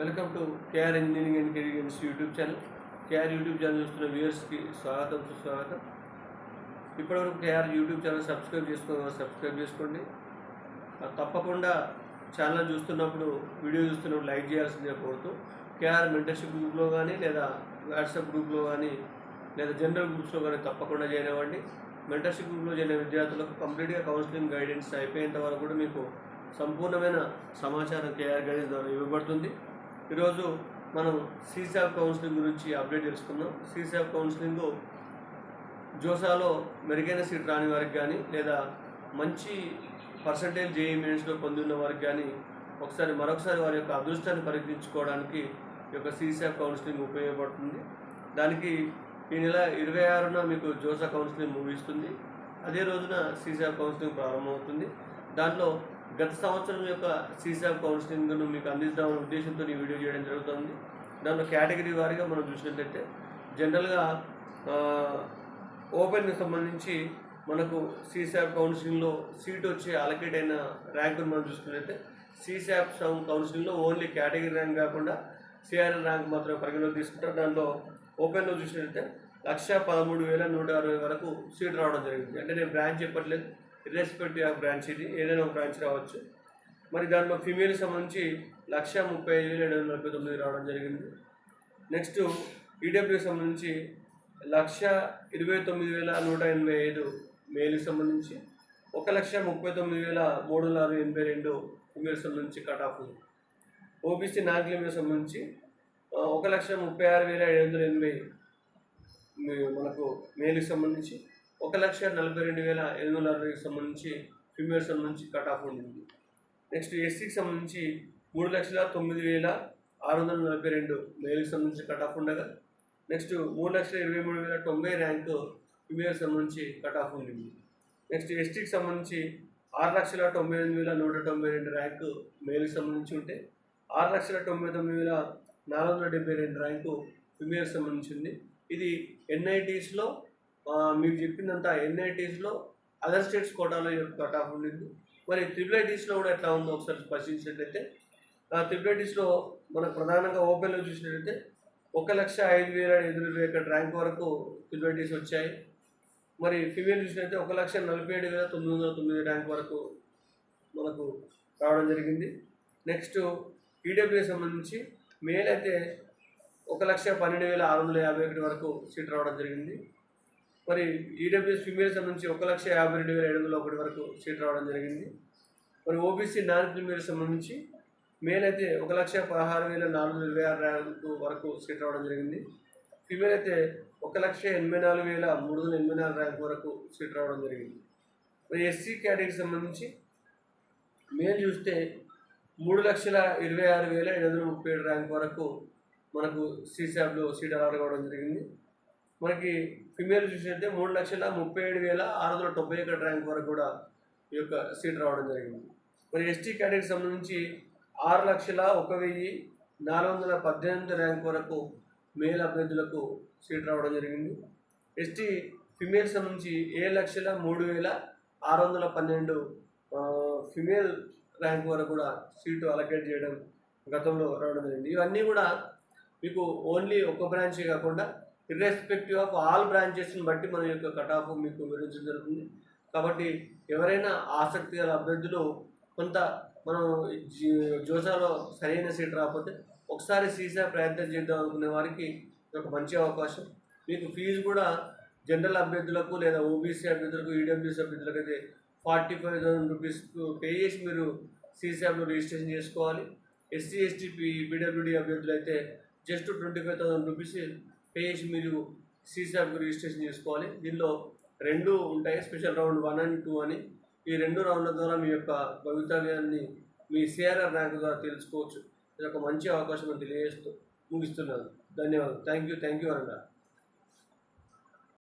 Welcome to KR engineering and career YouTube channel. KR YouTube channel చూస్తున్న వ్యూవర్స్కి స్వాగతం సుస్వాగతం. ఇప్పటివరకు కేఆర్ యూట్యూబ్ ఛానల్ సబ్స్క్రైబ్ చేసుకున్న సబ్స్క్రైబ్ చేసుకోండి. తప్పకుండా ఛానల్ చూస్తున్నప్పుడు వీడియో చూస్తున్నప్పుడు లైక్ చేయాల్సిందే కోరుతూ కేఆర్ మెంటర్షిప్ గ్రూప్లో కానీ లేదా వాట్సాప్ గ్రూప్లో కానీ లేదా జనరల్ గ్రూప్స్లో కానీ తప్పకుండా చేయనివ్వండి మెంటర్షిప్ గ్రూప్లో చేరిన విద్యార్థులకు కంప్లీట్గా కౌన్సిలింగ్ గైడెన్స్ అయిపోయేంత వరకు కూడా మీకు సంపూర్ణమైన సమాచారం కేఆర్ గైడెన్స్ ద్వారా ఇవ్వబడుతుంది. ఈరోజు మనం సీసాఫ్ కౌన్సిలింగ్ గురించి అప్డేట్ తెలుసుకుందాం. సీసాఫ్ కౌన్సిలింగ్ జోసాలో మెరుగైన సీట్ రాని వారికి కానీ లేదా మంచి పర్సంటేజ్ జేఈ మినిట్స్లో పొంది ఉన్న వారికి కానీ ఒకసారి మరొకసారి వారి యొక్క అదృష్టాన్ని పరీక్షించుకోవడానికి ఈ యొక్క సీసాఫ్ కౌన్సిలింగ్ ఉపయోగపడుతుంది. దానికి ఈ నెల ఇరవై ఆరున మీకు జోసా కౌన్సిలింగ్ ముగిస్తుంది. అదే రోజున సీసాఫ్ కౌన్సిలింగ్ ప్రారంభమవుతుంది. దాంట్లో గత సంవత్సరం యొక్క సీసాబ్ కౌన్సిలింగ్ను మీకు అందిద్దామనే ఉద్దేశంతో ఈ వీడియో చేయడం జరుగుతుంది. దాంట్లో కేటగిరీ వారీగా మనం చూసినట్లయితే జనరల్గా ఓపెన్కి సంబంధించి మనకు సీసాబ్ కౌన్సిలింగ్లో సీట్ వచ్చి అలకేట్ అయిన ర్యాంకును మనం చూసుకున్నట్లయితే సీసాబ్ కౌన్సిలింగ్లో ఓన్లీ కేటగిరీ ర్యాంక్ కాకుండా సిఆర్ఎల్ ర్యాంక్ మాత్రమే పరిగణలోకి తీసుకుంటారు. దాంట్లో ఓపెన్లో చూసినట్లయితే లక్ష పదమూడు వేల నూట అరవై వరకు సీట్ రావడం జరిగింది. అంటే నేను బ్రాంచ్ చెప్పట్లేదు. ఇర్రెస్పెక్టివ్ ఆఫ్ బ్రాంచ్ ఇది ఏదైనా ఒక బ్రాంచ్ రావచ్చు. మరి దాంట్లో ఫీమేల్ సంబంధించి లక్ష ముప్పై ఐదు వేల ఏడు వందల నలభై తొమ్మిది రావడం జరిగింది. నెక్స్ట్ ఈడబ్ల్యూకి సంబంధించి లక్ష ఇరవై తొమ్మిది వేల నూట ఎనభై ఐదు మేల్కి సంబంధించి ఒక లక్ష ముప్పై తొమ్మిది వేల మూడు వందల అరవై ఎనభై రెండు ఫిమేల్స్ సంబంధించి కట్ ఆఫ్ ఉంది. ఓబీసీ నాగ్లీమ్కి సంబంధించి ఒక లక్ష ముప్పై ఆరు వేల ఏడు వందల ఎనభై మనకు మేల్కి సంబంధించి ఒక లక్ష నలభై రెండు వేల ఎనిమిది వందల అరవైకి సంబంధించి ఫిమేల్ సంబంధించి కట్ ఆఫ్ ఉండింది. నెక్స్ట్ ఎస్సీకి సంబంధించి మూడు లక్షల తొమ్మిది వేల ఆరు వందల నలభై రెండు మేల్కి సంబంధించి కట్ ఆఫ్ ఉండగా నెక్స్ట్ మూడు లక్షల ఇరవై మూడు వేల తొంభై ర్యాంకు ఫిమేల్ సంబంధించి కట్ ఆఫ్ ఉండింది. నెక్స్ట్ ఎస్టీకి సంబంధించి ఆరు లక్షల తొంభై ఎనిమిది వేల నూట తొంభై రెండు ర్యాంకు మేల్కి సంబంధించి ఉంటే ఆరు లక్షల తొంభై తొమ్మిది వేల నాలుగు వందల డెబ్బై రెండు ర్యాంకు ఫిమేల్కి సంబంధించింది ఇది ఎన్ఐటీస్లో మీరు చెప్పిందంతా ఎన్ఐటీస్లో అదర్ స్టేట్స్ కోటాలో కట్ ఆఫ్ ఉండింది. మరి త్రిబుల్ ఐటీస్లో కూడా ఎట్లా ఉందో ఒకసారి పరిశీలించినట్లయితే త్రిబుల్ ఐటీస్లో మనకు ప్రధానంగా ఓపెన్లో చూసినట్లయితే ఒక లక్ష ఐదు వేల ఐదు వేల ఒకటి ర్యాంక్ వరకు త్రిబుల్ ఐటీస్ వచ్చాయి. మరి ఫిమేల్ చూసినట్లయితే ఒక లక్ష నలభై ఏడు వేల తొమ్మిది వందల తొమ్మిది ర్యాంక్ వరకు మనకు రావడం జరిగింది. నెక్స్ట్ ఈడబ్ల్యూకి సంబంధించి మేల్ అయితే ఒక లక్ష పన్నెండు వేల ఆరు వందల యాభై ఒకటి వరకు సీట్ రావడం జరిగింది. మరి ఈడబ్ల్యూఎస్ ఫిమేల్స్ సంబంధించి ఒక లక్ష యాభై రెండు వేల ఏడు వందల ఒకటి వరకు సీట్ రావడం జరిగింది. మరి ఓబీసీ నాన్ ఫిమేల్స్ సంబంధించి మేల్ అయితే ఒక లక్ష పదహారు వేల నాలుగు వందల ఇరవై ఆరు ర్యాంకు వరకు సీట్ రావడం జరిగింది. ఫిమేల్ అయితే ఒక లక్ష ఎనభై నాలుగు వేల మూడు వందల ఎనభై నాలుగు ర్యాంక్ వరకు సీట్ రావడం జరిగింది. మరి ఎస్సీ కేటగిరీకి సంబంధించి మేల్ చూస్తే మూడు లక్షల ఇరవై ఆరు వేల ఏడు వందల ముప్పై ఏడు ర్యాంక్ వరకు మనకు సీసాబ్లో సీట్ అలాట్ కావడం జరిగింది. మనకి ఫిమేల్ చూసినట్టే మూడు లక్షల ముప్పై ఏడు వేల ఆరు వందల తొంభై ఒకటి ర్యాంక్ వరకు కూడా ఈ యొక్క సీట్ రావడం జరిగింది. మరి ఎస్టీ కేటగిరీకి సంబంధించి ఆరు లక్షల ఒక వెయ్యి నాలుగు వందల పద్దెనిమిది ర్యాంక్ వరకు మేల్ అభ్యర్థులకు సీట్ రావడం జరిగింది. ఎస్టీ ఫిమేల్ సంబంధించి ఏడు లక్షల మూడు వేల ఆరు వందల పన్నెండు ఫిమేల్ ర్యాంక్ వరకు కూడా సీటు అలకేట్ చేయడం గతంలో రావడం జరిగింది. ఇవన్నీ కూడా మీకు ఓన్లీ ఒక బ్రాంచే కాకుండా ఇర్రెస్పెక్టివ్ ఆఫ్ ఆల్ బ్రాంచెస్ని బట్టి మన యొక్క కటాఫ్ మీకు వివరించడం జరుగుతుంది. కాబట్టి ఎవరైనా ఆసక్తి గల అభ్యర్థులు కొంత మనం జీ- జోసాలో సరైన సీట్ రాకపోతే ఒకసారి సీసా ప్రయత్నం చేద్దాం అనుకునే వారికి ఒక మంచి అవకాశం. మీకు ఫీజు కూడా జనరల్ అభ్యర్థులకు లేదా ఓబీసీ అభ్యర్థులకు ఈడబ్ల్యూసీ అభ్యర్థులకు అయితే forty five thousand rupees pay చేసి మీరు సీసాప్లో రిజిస్ట్రేషన్ చేసుకోవాలి. ఎస్సీ ఎస్టీ పీ అభ్యర్థులు అయితే just twenty five thousand rupees pay చేసి మీరు సీసాప్కి రిజిస్ట్రేషన్ చేసుకోవాలి. దీనిలో రెండు ఉంటాయి. Special round one and two అని. ఈ రెండు రౌండ్ల ద్వారా మీ యొక్క భవితవ్యాన్ని మీ సిఆర్ఆర్ ర్యాంక్ ద్వారా తెలుసుకోవచ్చు. ఇది ఒక మంచి అవకాశం అని తెలియజేస్తూ ముగిస్తున్నాను. ధన్యవాదాలు. Thank you. థ్యాంక్ యూ అన్న